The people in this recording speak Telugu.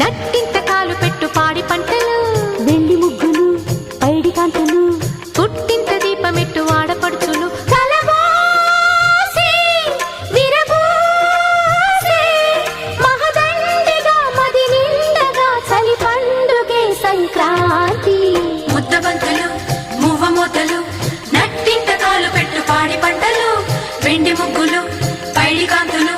నట్టింత కాలు పెట్టు పాడి పంటలు. వెండి ముగ్గులు పైడి కాంటలు పుట్టింత దీపమెట్టు ఆడపడుచులు సంక్రాంతి. ముద్దబంతులు మువ్వమూతలు నట్టింత కాలు పెట్టు పాడి పంటలు. వెండి ముగ్గులు పైడి కాంతులు